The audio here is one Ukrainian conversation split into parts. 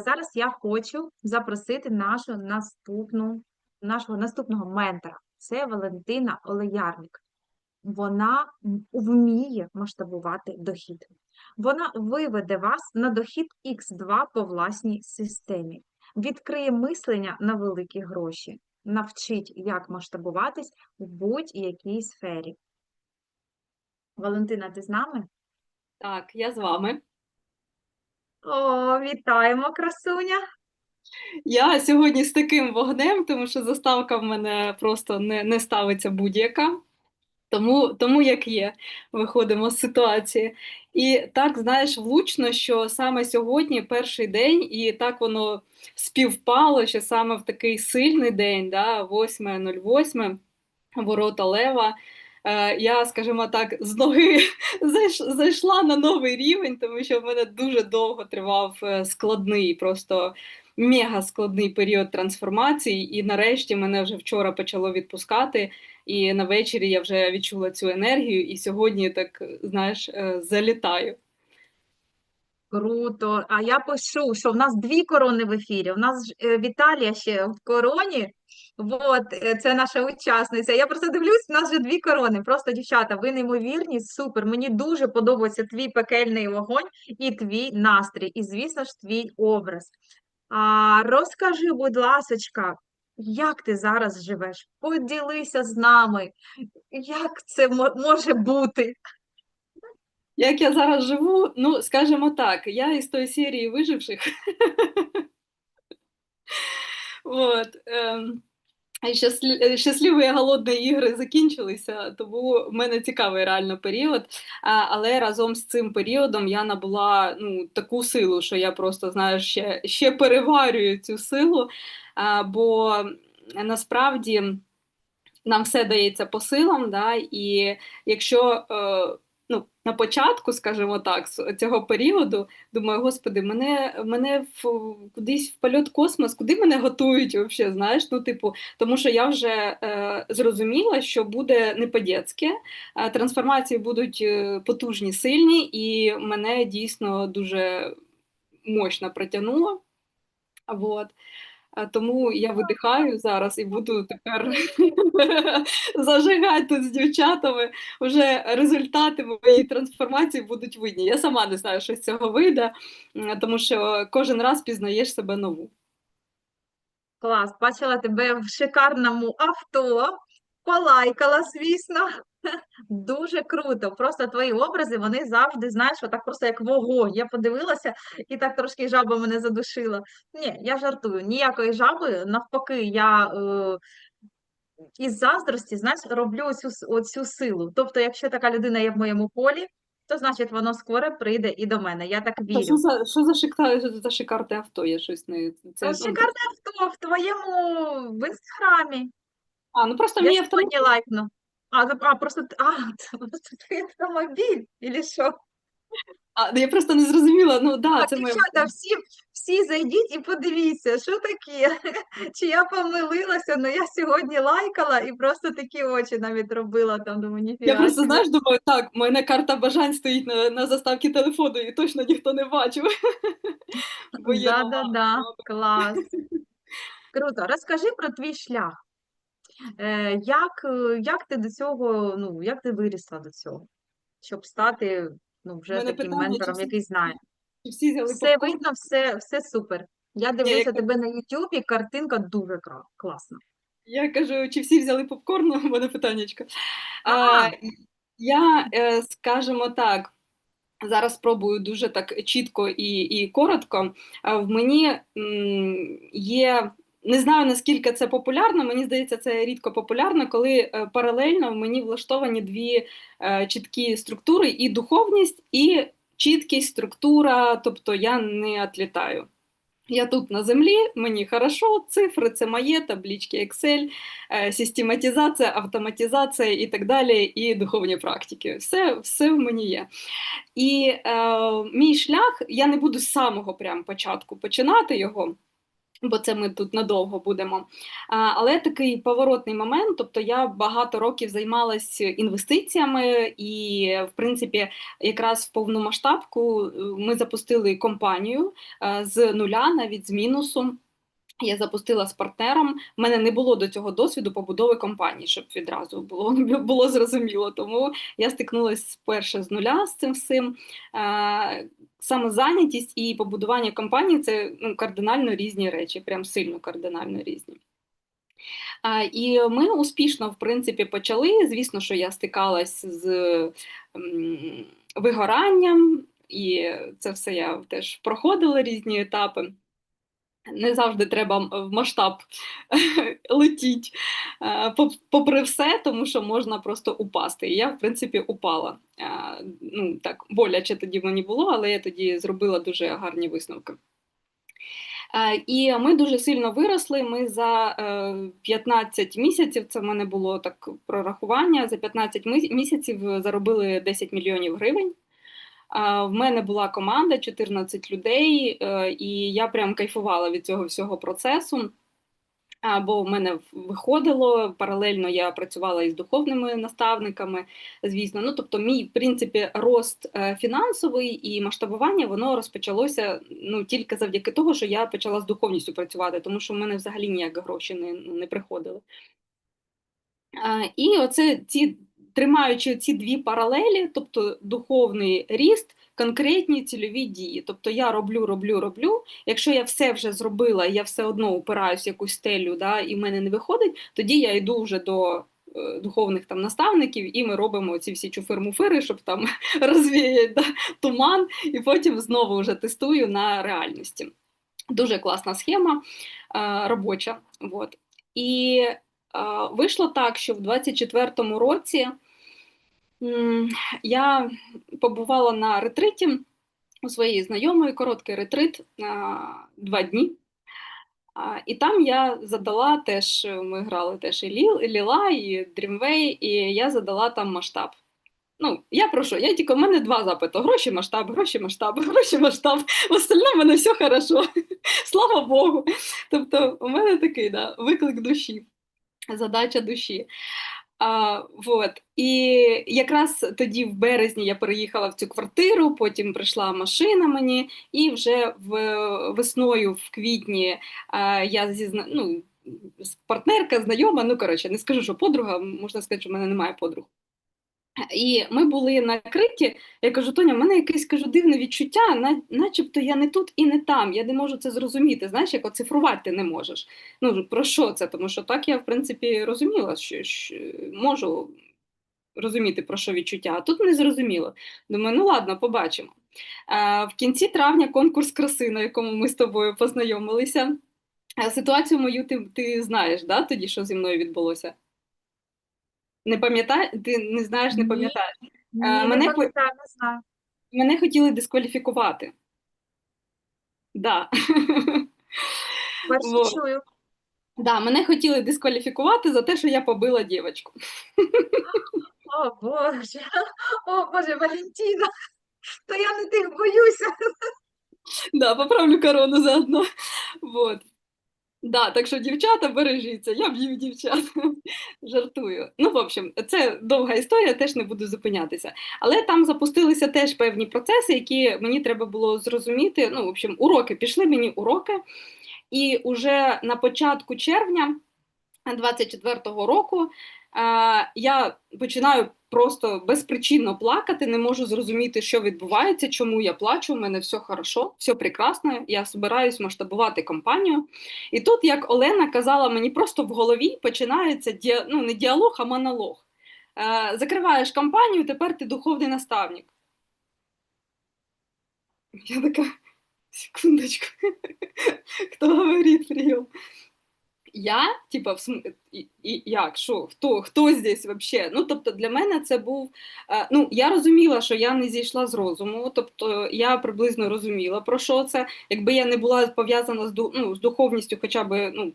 Зараз я хочу запросити нашу наступну, нашого наступного ментора. Це Валентина Олеярник. Вона вміє масштабувати дохід. Вона виведе вас на дохід X2 по власній системі, відкриє мислення на великі гроші, навчить, як масштабуватись в будь-якій сфері. Валентина, ти з нами? Так, я з вами. О, вітаємо, красуня! Я сьогодні з таким вогнем, тому що заставка в мене просто не, не ставиться будь-яка. Тому, тому як є, виходимо з ситуації. І так, знаєш, влучно, що саме сьогодні перший день, і так воно співпало, що саме в такий сильний день, да, 8.08, ворота Лева. Е, я, скажімо так, з ноги зайшла на новий рівень, тому що в мене дуже довго тривав е, складний, просто мега складний період трансформації. І нарешті мене вже вчора почало відпускати. І на вечері я вже відчула цю енергію, і сьогодні так, знаєш, е, залітаю. Круто. А я пишу, що в нас дві корони в ефірі. У нас Віталія ще в короні. Вот, е, це наша учасниця. Я просто дивлюсь, у нас вже дві корони. Просто, дівчата, ви неймовірні, супер. Мені дуже подобається твій пекельний вогонь і твій настрій, і, звісно ж, твій образ. А, розкажи, будь ласочка, як ти зараз живеш? Поділися з нами, як це може бути? Як я зараз живу, ну, скажімо так, я із тої серії виживших. От, щасливі голодні ігри закінчилися, тому в мене цікавий реально період. Але разом з цим періодом я набула ну, таку силу, що я просто знаєш, ще, ще переварюю цю силу. Бо насправді нам все дається по силам, да, і якщо е, ну, на початку, скажімо так, цього періоду, думаю, господи, мене, мене в, кудись в польот космос, куди мене готують взагалі, знаєш, ну, типу, тому що я вже е, зрозуміла, що буде не по-дєцьки, е, трансформації будуть е, потужні, сильні, і мене дійсно дуже мощно протягнуло. Вот. Тому я видихаю зараз і буду тепер зажигати тут з дівчатами. Вже результати моєї трансформації будуть видні. Я сама не знаю, що з цього вийде, тому що кожен раз пізнаєш себе нову. Клас, бачила тебе в шикарному авто, полайкала, звісно. Дуже круто. Просто твої образи, вони завжди, знаєш, отак просто як вогонь. Я подивилася і так трошки жаба мене задушила. Ні, я жартую, ніякої жаби, навпаки, я е, із заздрості, знаєш, роблю оцю, оцю силу. Тобто, якщо така людина є в моєму полі, то значить воно скоро прийде і до мене. Я так Та що за що за шика, за шикарне авто? Я щось не це Це ну, шикарне авто в твоєму в інстаграмі. а ну просто Я мій авто. сьогодні лайкну. А, а просто, а, це просто твій автомобіль, или що? А, я просто не зрозуміла. Ну да, А, це моє дівчата, всі, всі зайдіть і подивіться, що таке. Чи я помилилася, але я сьогодні лайкала і просто такі очі навіть робила там, думаю, Я ніфіга. просто знаєш, думаю, так, в мене карта бажань стоїть на, на заставці телефону, і точно ніхто не бачив. Да-да-да, клас. Круто. Розкажи про твій шлях. Е, як, е, як ти до цього, ну, як ти вирісла до цього, щоб стати, ну, вже мене таким питання, ментором, всі- який знає? Всі взяли Все попкорн? видно, все, все супер. Я дивлюся яка- тебе на Ютубі, картинка дуже класна. Я кажу, чи всі взяли попкорн? У мене питаннячко. А, я, е, скажімо так, зараз спробую дуже так чітко і, і коротко. В мені є. Не знаю, наскільки це популярно, мені здається, це рідко популярно, коли е, паралельно в мені влаштовані дві е, чіткі структури: і духовність, і чіткість, структура, тобто я не отлітаю. Я тут на землі, мені хорошо, цифри це моє, таблички Excel, е, систематизація, автоматизація і так далі, і духовні практики. Все, все в мені є. І е, мій шлях, я не буду з самого прям початку починати його. Бо це ми тут надовго будемо. Але такий поворотний момент, тобто я багато років займалась інвестиціями, і, в принципі, якраз в повномасштабку е, ми запустили компанію е, з нуля, навіть з мінусу. Я запустила з партнером. У мене не було до цього досвіду побудови компанії, щоб відразу було було зрозуміло. Тому я стикнулася вперше з нуля з цим всім. Самозайнятість і побудування компанії це ну, кардинально різні речі, прям сильно кардинально різні. І ми успішно, в принципі, почали. Звісно, що я стикалась з вигоранням, і це все я теж проходила різні етапи. Не завжди треба в масштаб летіть, е, попри все, тому що можна просто упасти. І я, в принципі, упала. Е, ну, так, боляче тоді мені було, але я тоді зробила дуже гарні висновки. Е, і ми дуже сильно виросли. Ми за 15 місяців, це в мене було так прорахування. За 15 місяців заробили 10 мільйонів гривень. В мене була команда 14 людей, е, і я прям кайфувала від цього всього процесу. Бо в мене виходило паралельно я працювала із духовними наставниками, звісно. Ну тобто, мій в принципі рост е, фінансовий і масштабування воно розпочалося ну тільки завдяки того, що я почала з духовністю працювати, тому що в мене взагалі ніяк гроші не, не приходили. І оце ці тримаючи ці дві паралелі, тобто духовний ріст, конкретні цільові дії. Тобто я роблю, роблю, роблю. Якщо я все вже зробила, я все одно упираюсь в якусь стелю, да, і в мене не виходить, тоді я йду вже до. Е, духовних там наставників, і ми робимо ці всі чуфир-муфири, щоб там розвіяти да, туман, і потім знову вже тестую на реальності. Дуже класна схема е, робоча. Вот. І вийшло так, що в 24-му році я побувала на ретриті у своєї знайомої короткий ретрит два дні. І там я задала теж, ми грали теж і Ліла, і Дрімвей, і я задала там масштаб. Ну, я прошу, я тільки в мене два запити: гроші, масштаб, гроші, масштаб, гроші, масштаб. В остальному в мене все хорошо. Слава Богу. Тобто, у мене такий да, виклик душі, задача душі. А, вот. І якраз тоді, в березні, я переїхала в цю квартиру, потім прийшла машина мені, і вже в весною, в квітні, а, я зізна... ну, партнерка, знайома, ну коротше, не скажу, що подруга, можна сказати, що в мене немає подруг. І ми були накриті. Я кажу, Тоня, в мене якесь кажу дивне відчуття, начебто я не тут і не там. Я не можу це зрозуміти. Знаєш, як оцифрувати ти не можеш. Ну про що це? Тому що так я, в принципі, розуміла, що, що можу розуміти, про що відчуття, а тут не зрозуміло. Думаю, ну ладно, побачимо. В кінці травня конкурс краси, на якому ми з тобою познайомилися. Ситуацію мою ти ти знаєш, да, тоді що зі мною відбулося? Не пам'ятаєш? Ти не знаєш, не пам'ятаєш. Ні, мене, не пам'ятаю, не знаю. Мене хотіли дискваліфікувати. Да. Перше чую. Да, мене хотіли дискваліфікувати за те, що я побила дівчинку. О Боже, о Боже, Валентина, то я не тих боюся. Да, поправлю корону заодно. Вот. Да, так що дівчата бережіться, я б'ю дівчат, жартую. Ну, в общем, це довга історія, теж не буду зупинятися. Але там запустилися теж певні процеси, які мені треба було зрозуміти. Ну, в общем, уроки пішли мені уроки, і уже на початку червня 24-го року я починаю просто безпричинно плакати, не можу зрозуміти, що відбувається, чому я плачу. У мене все хорошо, все прекрасно. Я збираюсь масштабувати компанію. І тут, як Олена казала, мені просто в голові починається ді... ну, не діалог, а монолог. Закриваєш компанію, тепер ти духовний наставник. Я така, секундочку, хто говорить прийом? Я, типа, в см... і, і, як, що, хто хто здесь вообще? Ну, тобто, для мене це був. Е, ну, я розуміла, що я не зійшла з розуму, тобто я приблизно розуміла, про що це. Якби я не була пов'язана з ну, з духовністю, хоча б ну,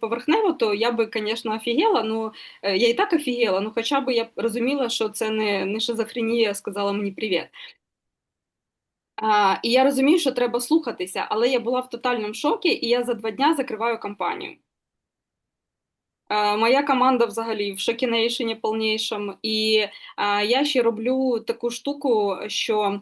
поверхнево, то я би, звісно, офігела. Ну, е, я і так офігела, ну хоча б я розуміла, що це не не шизофренія, сказала мені привіт. А, і я розумію, що треба слухатися, але я була в тотальному шокі, і я за два дня закриваю кампанію. Е, Моя команда взагалі в шокінейшені повнішому. І е, я ще роблю таку штуку, що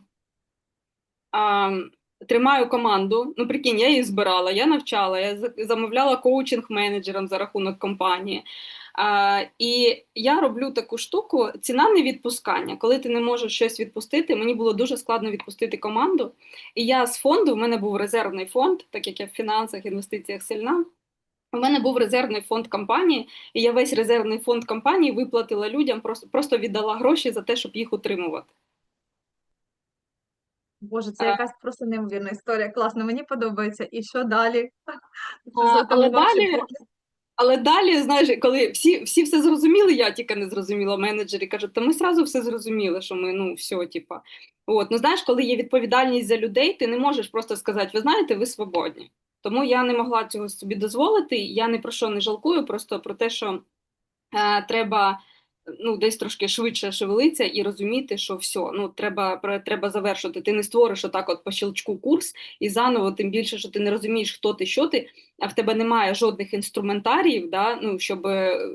е, тримаю команду. Ну, прикинь, я її збирала, я навчала, я за- замовляла коучинг менеджерам за рахунок компанії. Е, і я роблю таку штуку: ціна не відпускання. Коли ти не можеш щось відпустити, мені було дуже складно відпустити команду. І я з фонду, в мене був резервний фонд, так як я в фінансах, інвестиціях сильна. У мене був резервний фонд компанії, і я весь резервний фонд компанії виплатила людям, просто, просто віддала гроші за те, щоб їх утримувати. Боже, це А. якась просто неймовірна історія. Класно, мені подобається. І що далі? А, але далі-. Але далі, знаєш, коли всі, всі все зрозуміли, я тільки не зрозуміла, менеджери кажуть, та ми сразу все зрозуміли, що ми, ну, все, типа. От, ну знаєш, коли є відповідальність за людей, ти не можеш просто сказати, ви знаєте, ви свободні. Тому я не могла цього собі дозволити. Я ні про що не жалкую, просто про те, що е, треба ну, десь трошки швидше шевелитися і розуміти, що все, ну, треба, треба завершити. Ти не створиш отак от по щелчку курс і заново, тим більше, що ти не розумієш, хто ти, що ти, а в тебе немає жодних інструментаріїв, да, ну, щоб е,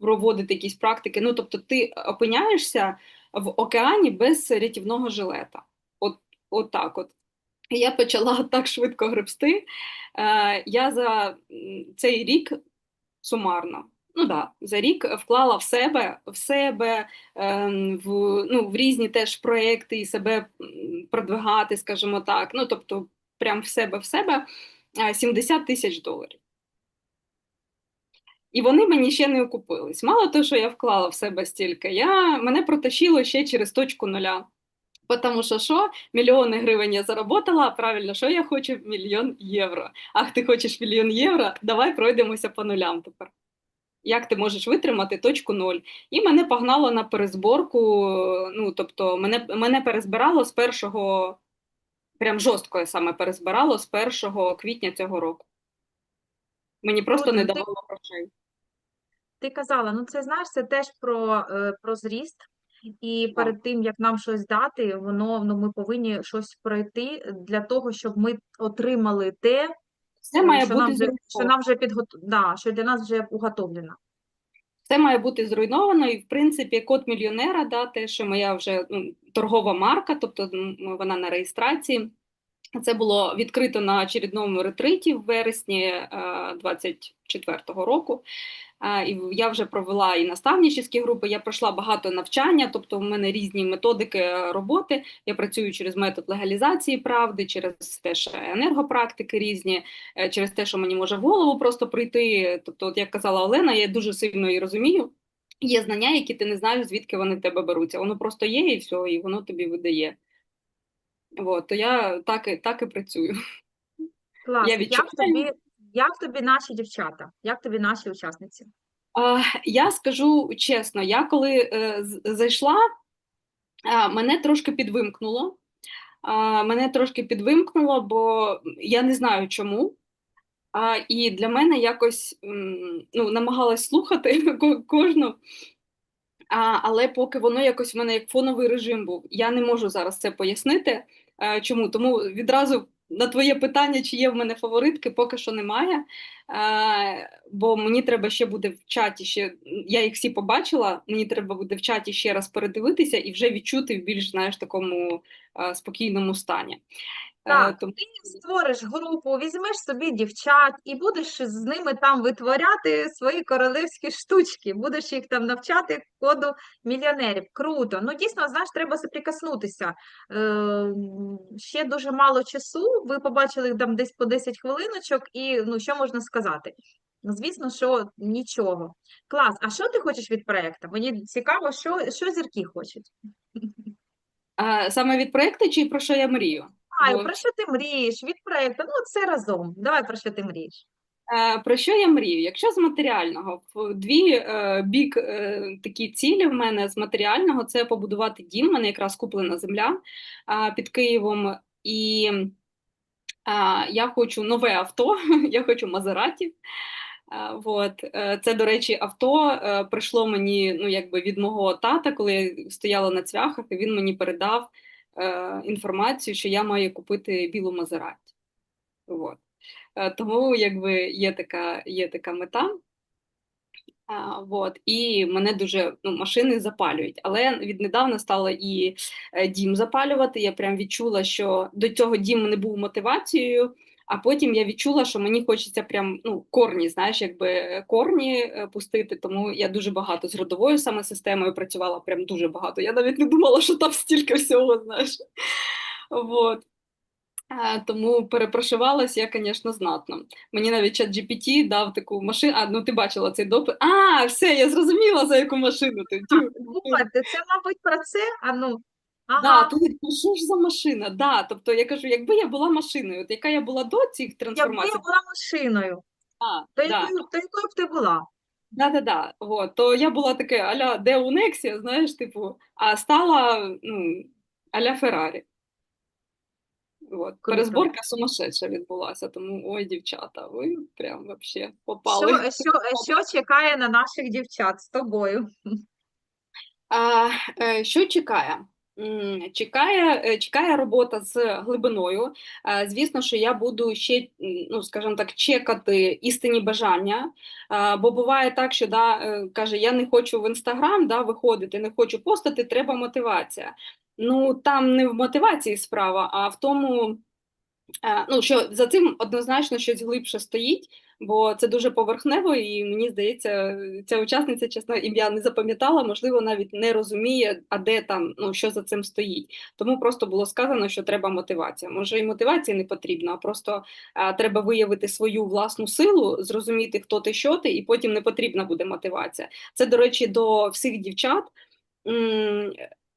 проводити якісь практики. Ну, тобто ти опиняєшся в океані без рятівного жилета. От, от так от. Я почала так швидко гребсти. Е, я за цей рік сумарно. Ну да, за рік вклала в себе, в себе ем, в, ну, в різні теж проекти і себе продвигати, скажімо так. Ну, тобто, прям в себе в себе е, 70 тисяч доларів. І вони мені ще не окупились. Мало того, що я вклала в себе стільки, я, мене протащило ще через точку нуля. Тому що що? Мільйони гривень я заработала, а правильно, що я хочу? Мільйон євро. Ах, ти хочеш мільйон євро? Давай пройдемося по нулям тепер. Як ти можеш витримати точку ноль? І мене погнало на перезборку. Ну, тобто, мене, мене перезбирало з першого, прям жорстко я саме перезбирало з 1 квітня цього року. Мені просто Круто. не Ти- давало грошей. Ти казала, ну це знаєш, це теж про, е, про зріст. І перед тим, як нам щось дати, воно ну, ми повинні щось пройти для того, щоб ми отримали те, Все е, має що бути нам вже, що зруйновано. нам вже підгот... да, що для нас вже уготовлено. Все має бути зруйновано, і в принципі код мільйонера, да, те, що моя вже ну, торгова марка, тобто м, вона на реєстрації. Це було відкрито на очередному ретриті в вересні е, 24-го року. Е, І я вже провела і наставничі групи, я пройшла багато навчання, тобто в мене різні методики роботи. Я працюю через метод легалізації правди, через теж енергопрактики різні, е, через те, що мені може в голову просто прийти. Тобто, от як казала Олена, я дуже сильно її розумію. Є знання, які ти не знаєш, звідки вони в тебе беруться. Воно просто є і все, і воно тобі видає. От, то я так і, так і працюю. Клас. Я відчуваю. тобі, як тобі наші дівчата? Як тобі наші учасниці? Я скажу чесно, я коли е, зайшла, мене трошки підвимкнуло. Мене трошки підвимкнуло, бо я не знаю чому. А, і для мене якось ну, намагалась слухати ко- кожну. А, але поки воно якось в мене як фоновий режим був, я не можу зараз це пояснити. Е, чому? Тому відразу на твоє питання, чи є в мене фаворитки, поки що немає. Е, бо мені треба ще буде в чаті ще. Я їх всі побачила. Мені треба буде в чаті ще раз передивитися і вже відчути в більш знаєш такому е, спокійному стані. Е, Так, тому- ти створиш групу, візьмеш собі дівчат і будеш з ними там витворяти свої королевські штучки, будеш їх там навчати коду мільйонерів. Круто. Ну, дійсно, знаєш, треба соприкоснутися. Е, ще дуже мало часу. Ви побачили там десь по 10 хвилиночок, і ну, що можна сказати? Звісно, що нічого. Клас. А що ти хочеш від проекту? Мені цікаво, що, що зірки хочуть. Е, саме від проекту чи про що я мрію? Бо- про що ти мрієш? Від проекту? Ну, це разом. Давай про що ти мрієш. Е, Про що я мрію? Якщо з матеріального, дві е, бік е, такі цілі в мене з матеріального це побудувати дім. У мене якраз куплена земля під Києвом, і я хочу нове авто, я хочу Мазераті. Е, Це, до речі, авто прийшло мені ну, якби від мого тата, коли я стояла на цвяхах, і він мені передав е, інформацію, що я маю купити білу Мазераті. От. Е, тому якби є така, є така мета. А, вот. І мене дуже ну, машини запалюють. Але віднедавна стала і е, дім запалювати. Я прям відчула, що до цього дім не був мотивацією. А потім я відчула, що мені хочеться прям ну, корні, знаєш, якби корні е, пустити. Тому я дуже багато з родовою саме системою працювала, прям дуже багато. Я навіть не думала, що там стільки всього, знаєш. Вот. А, тому перепрошивалась я, звісно, знатно. Мені навіть чат GPT дав таку машину. А, ну ти бачила цей допит. А, все, я зрозуміла, за яку машину ти. Тю. Це, мабуть, про це. А ну, Да, ага, тут ну, що ж за машина? Да, тобто я кажу, якби я була машиною, от яка я була до цих трансформацій. якби я була машиною, а, то да, якою, то якою б ти була? да, да, да, то я була таке аля Део Нексія, знаєш, типу, а стала ну, аля Феррарі. От. Перезборка сумасшедша відбулася, тому ой, дівчата, ви прям вообще попали. Що, що, що чекає на наших дівчат з тобою? А, е, що чекає? Чекає, е, чекає робота з глибиною. Е, Звісно, що я буду ще, ну скажімо так, чекати істинні бажання. Е, Бо буває так, що да, каже, я не хочу в інстаграм да, виходити, не хочу постати, треба мотивація. Ну там не в мотивації справа, а в тому, ну що за цим однозначно щось глибше стоїть, бо це дуже поверхнево, і мені здається, ця учасниця, чесно, ім'я не запам'ятала, можливо, навіть не розуміє, а де там, ну що за цим стоїть. Тому просто було сказано, що треба мотивація. Може, і мотивація не потрібна, а просто а, треба виявити свою власну силу, зрозуміти, хто ти, що ти, і потім не потрібна буде мотивація. Це, до речі, до всіх дівчат.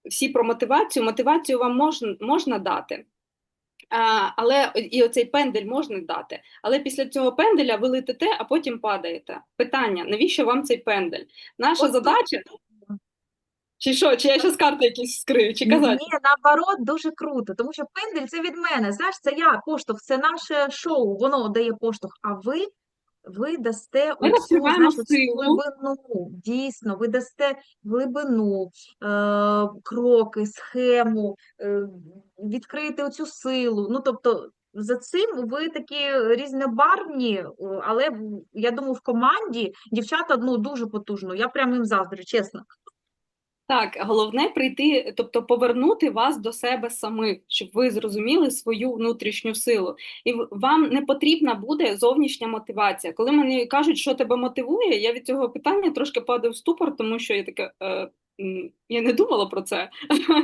Всі про мотивацію. Мотивацію вам можна, можна дати. Але і оцей пендель можна дати. Але після цього пенделя ви летите, а потім падаєте. Питання: навіщо вам цей пендель? Наша От задача. Чи що? Чи я щас карти якісь скрию, чи казати? Ні, наоборот, дуже круто, тому що пендель це від мене. Знаєш, це я поштовх, це наше шоу, воно дає поштовх. А ви, ви дасте Ми оцю, знаєш, оцю глибину. Дійсно, ви дасте глибину, е, кроки, схему, е, відкриєте оцю силу. Ну, тобто, за цим ви такі різнобарвні, е, але я думаю, в команді дівчата ну, дуже потужно. Я прям їм заздрю, чесно. Так, головне прийти, тобто повернути вас до себе самих, щоб ви зрозуміли свою внутрішню силу. І вам не потрібна буде зовнішня мотивація. Коли мені кажуть, що тебе мотивує, я від цього питання трошки падаю в ступор, тому що я таке, е, я не думала про це.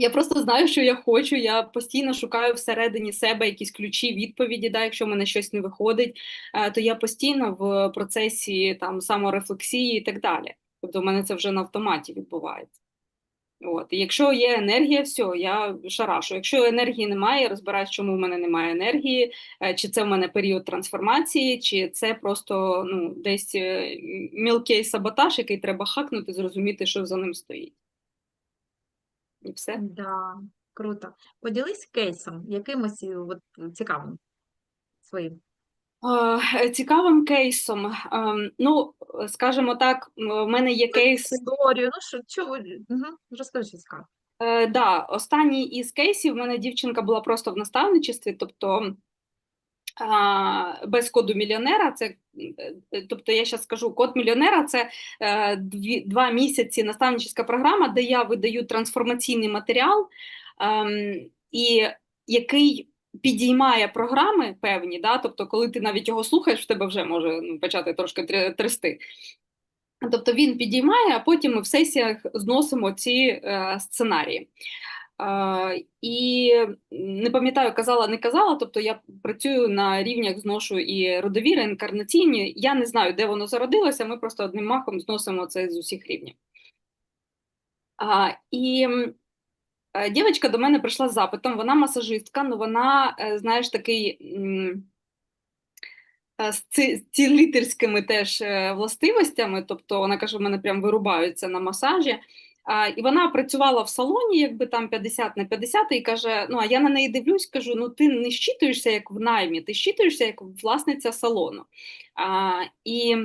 Я просто знаю, що я хочу. Я постійно шукаю всередині себе якісь ключі, відповіді. Да, якщо в мене щось не виходить, е, то я постійно в процесі там саморефлексії і так далі. Тобто, в мене це вже на автоматі відбувається. От. Якщо є енергія, все, я шарашу. Якщо енергії немає, я розбираюсь, чому в мене немає енергії, е, чи це в мене період трансформації, чи це просто ну, десь е, мілкий саботаж, який треба хакнути, зрозуміти, що за ним стоїть. І все. Да, круто. Поділись кейсом, якимось е, от, цікавим своїм. Е, Цікавим кейсом. Ем, Ну, скажімо так, в мене є кейси. Історію, ну що, чого, угу. розкажи цікаво. Е, да, останній із кейсів в мене дівчинка була просто в наставничестві, тобто без коду мільйонера. Це, е, тобто, я зараз скажу, код мільйонера це е, дві, два місяці наставничська програма, де я видаю трансформаційний матеріал, ем, і який підіймає програми певні, да, тобто, коли ти навіть його слухаєш, в тебе вже може ну, почати трошки тря- трясти. Тобто він підіймає, а потім ми в сесіях зносимо ці е, сценарії. Е, і не пам'ятаю, казала, не казала, тобто я працюю на рівнях, зношу і родові, реінкарнаційні. Я не знаю, де воно зародилося, ми просто одним махом зносимо це з усіх рівнів. А, і дівчинка до мене прийшла з запитом, вона масажистка, ну вона, е, знаєш, такий. е, з ці- цілительськими теж е, властивостями, тобто вона каже, в мене прям вирубаються на масажі. І вона працювала в салоні, якби там 50 на 50, і каже: ну а я на неї дивлюсь, кажу: ну ти не щитуєшся як в наймі, ти щитуєшся як власниця салону. І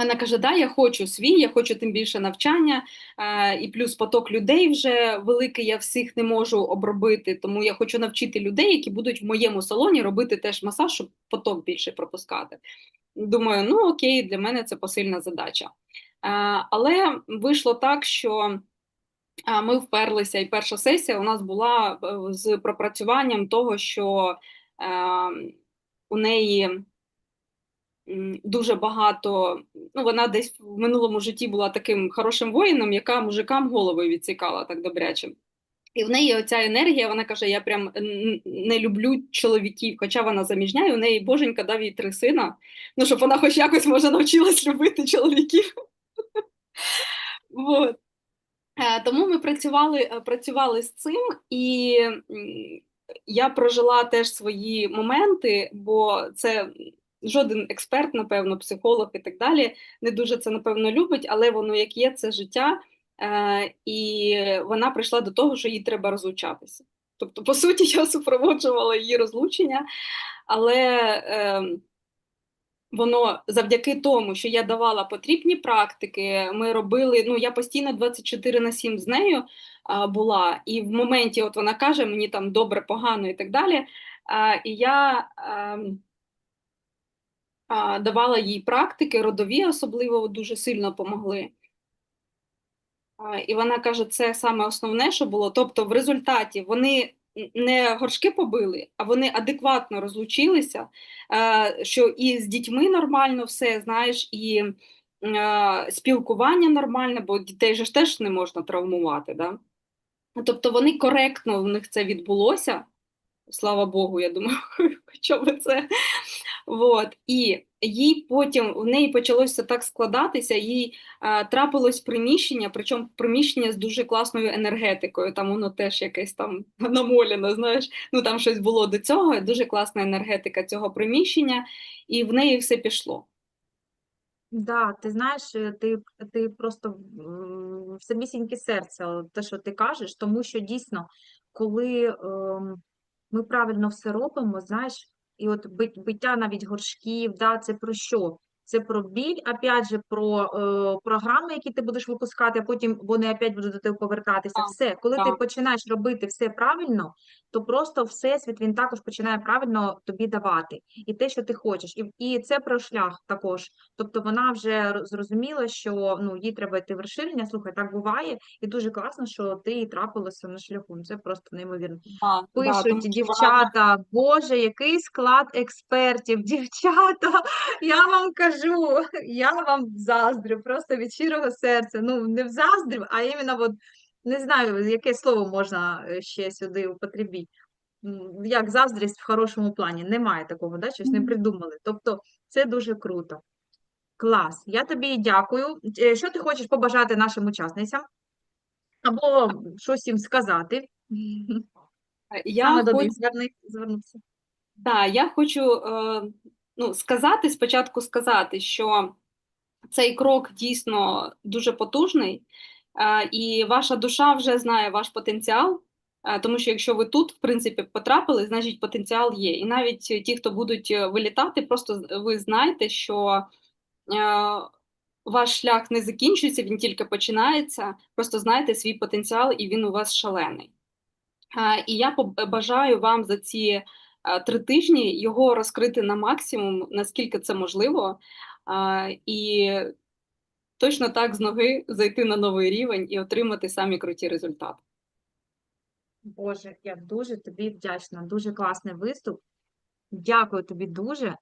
Вона каже: Да, я хочу свій, я хочу тим більше навчання, е, і плюс поток людей вже великий, я всіх не можу обробити. Тому я хочу навчити людей, які будуть в моєму салоні робити теж масаж, щоб поток більше пропускати. Думаю, ну окей, для мене це посильна задача. Е, але вийшло так, що ми вперлися, і перша сесія у нас була е, з пропрацюванням того, що е, у неї дуже багато. Ну, вона десь в минулому житті була таким хорошим воїном, яка мужикам голови відсікала так добряче. І в неї оця енергія, вона каже: я прям не люблю чоловіків, хоча вона заміжня, і у неї боженька дав їй три сина. Ну, щоб вона хоч якось може навчилась любити чоловіків. Вот. Е, Тому ми працювали, е, працювали з цим, і я прожила теж свої моменти, бо це жоден експерт, напевно, психолог і так далі, не дуже це напевно любить, але воно як є, це життя. Е, І вона прийшла до того, що їй треба розлучатися. Тобто, по суті, я супроводжувала її розлучення, але е, воно завдяки тому, що я давала потрібні практики, ми робили. Ну, я постійно 24 на 7 з нею а, була, і в моменті, от вона каже, мені там добре, погано і так далі. А, і я а, давала їй практики, родові особливо дуже сильно помогли. А, І вона каже, це саме основне, що було. Тобто, в результаті вони не горшки побили, а вони адекватно розлучилися, е, що і з дітьми нормально все, знаєш, і е, спілкування нормальне, бо дітей ж теж не можна травмувати. Да? Тобто вони коректно в них це відбулося. Слава Богу, я думаю, хоча б це. Вот. І їй потім в неї почалося так складатися, їй а, трапилось приміщення, причому приміщення з дуже класною енергетикою. Там воно теж якесь там намолене, знаєш. Ну там щось було до цього. Дуже класна енергетика цього приміщення, і в неї все пішло. Да, ти знаєш, е, ти, ти просто в самісіньке серце, те, що ти кажеш, тому що дійсно, коли ем, ми правильно все робимо, знаєш, і от бит- биття навіть горшків, да, це про що? Це про біль, опять же, про е, програми, які ти будеш випускати, а потім вони опять будуть до тебе повертатися. Так, Все, коли ти починаєш робити все правильно, то просто Всесвіт він також починає правильно тобі давати. І те, що ти хочеш. І, і це про шлях також. Тобто вона вже зрозуміла, що ну, їй треба йти в розширення. Слухай, так буває, і дуже класно, що ти їй трапилося на шляху. Ну, Це просто неймовірно. Да, да, Пишуть вона дівчата, Боже, який склад експертів, дівчата, я вам кажу, я вам заздрю, просто від щирого серця. Ну, не в заздрю, а іменно от, не знаю, яке слово можна е, ще сюди употребити. Як заздрість в хорошому плані. Немає такого, да? Щось не придумали. Тобто це дуже круто. Клас. Я тобі дякую. Е, Що ти хочеш побажати нашим учасницям? Або щось їм сказати? я Саме до них звернутися. Да, я хочу е, ну, сказати спочатку сказати, що цей крок дійсно дуже потужний, е, і ваша душа вже знає ваш потенціал. е, Тому що якщо ви тут, в принципі, потрапили, значить потенціал є. І навіть ті, хто будуть е, вилітати, просто ви знаєте, що ваш шлях не закінчується, він тільки починається. Просто знаєте свій потенціал, і він у вас шалений. І я бажаю вам за ці три тижні його розкрити на максимум, наскільки це можливо, е, і точно так з ноги зайти на новий рівень і отримати самі круті результати. Боже, я дуже тобі вдячна. Дуже класний виступ. Дякую тобі дуже.